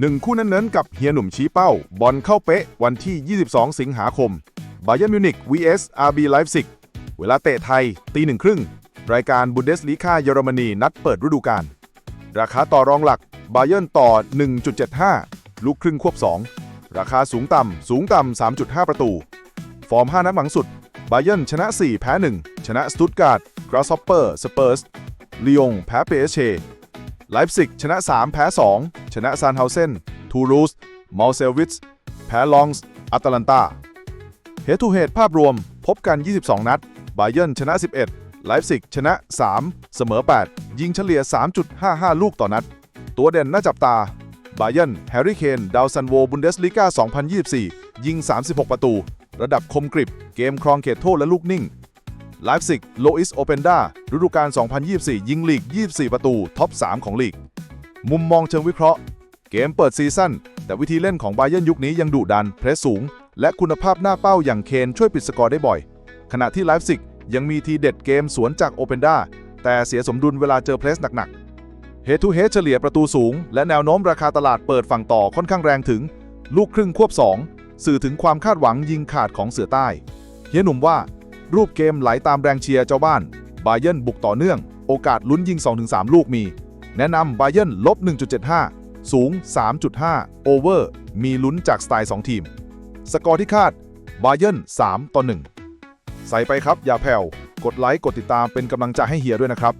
หนึ่งคู่เน้นๆกับเฮียหนุ่มชี้เป้า บอลเข้าเป๊ะวันที่ 22 สิงหาคมบาเย r n m มิวนิก vs RB Leipzig เวลาเตะไทยตีหนึ่งครึ่งรายการบุนเดสลีกาเยอรมนีนัดเปิดฤดูกาลราคาต่อรองหลักบาเย r n ต่อ 1.75 ลูกครึ่งควบ 2 ราคาสูงต่ำสูงต่ำ 3.5 ประตู ฟอร์ม 5 นัดหลังสุดบาเย r n ชนะ 4 แพ้ 1 ชนะสตุตการ์ดกราสฮอปเปอร์สเปอร์สลียงแพ้เปเช ไลฟ์ซิกชนะ 3 แพ้ 2 ชนะซานเฮาเซนทูรูสมัลเซลวิทส์แพ้ลองส์อัตแลนตาเฮทูเฮดภาพรวมพบกัน 22 นัด บาเย r n ชนะ 11 ไลฟ์ซิกชนะ 3 เสมอ 8 ยิงเฉลี่ย 3.55 ลูกต่อนัด ตัวเด่นน่าจับตา บาเย r n แฮร์รี่เคน ดาวซันโว บุนเดสลีกา 2024 ยิง 36 ประตู ระดับคมกริบ เกมครองเขตโทษและลูกนิ่ง ไลฟ์ซิกโลอิสโอเปนดาฤดูกาล 2024 ยิงลีก 24 ประตู ท็อป 3 ของลีก มุมมองเชิงวิเคราะห์ เกมเปิดซีซั่น แต่วิธีเล่นของไบเย r n ยุคนี้ยังดุดัน เพรสสูง และคุณภาพหน้าเป้าอย่างเคนช่วยปิดสกอร์ได้บ่อย ขณะที่ไลฟ์ซิกยังมีทีเด็ดเกมสวนจากโอเปนดาแต่เสียสมดุลเวลาเจอเพรสหนักๆเฮทูเฮเฉลี่ยประตูสูง และแนวโน้มราคาตลาดเปิดฝั่งต่อค่อนข้างแรงถึง ลูกครึ่งควบ 2 สื่อถึงความคาดหวังยิงขาดของเสือใต้เฮียหนุ่มว่า รูปเกมไหลตามแรงเชียร์เจ้าบ้านบาเยนบุกต่อเนื่อง โอกาสลุ้นยิง 2-3 ลูกมี แนะนำบาเยนลบ 1.75 สูง 3.5 โอเวอร์ มีลุ้นจากสไตล์ 2 ทีม สกอร์ที่คาดบาเยน3 ต่อ 1 ใส่ไปครับอย่าแผ่ว กดไลค์ กดติดตามเป็นกำลังใจให้เฮียด้วยนะครับ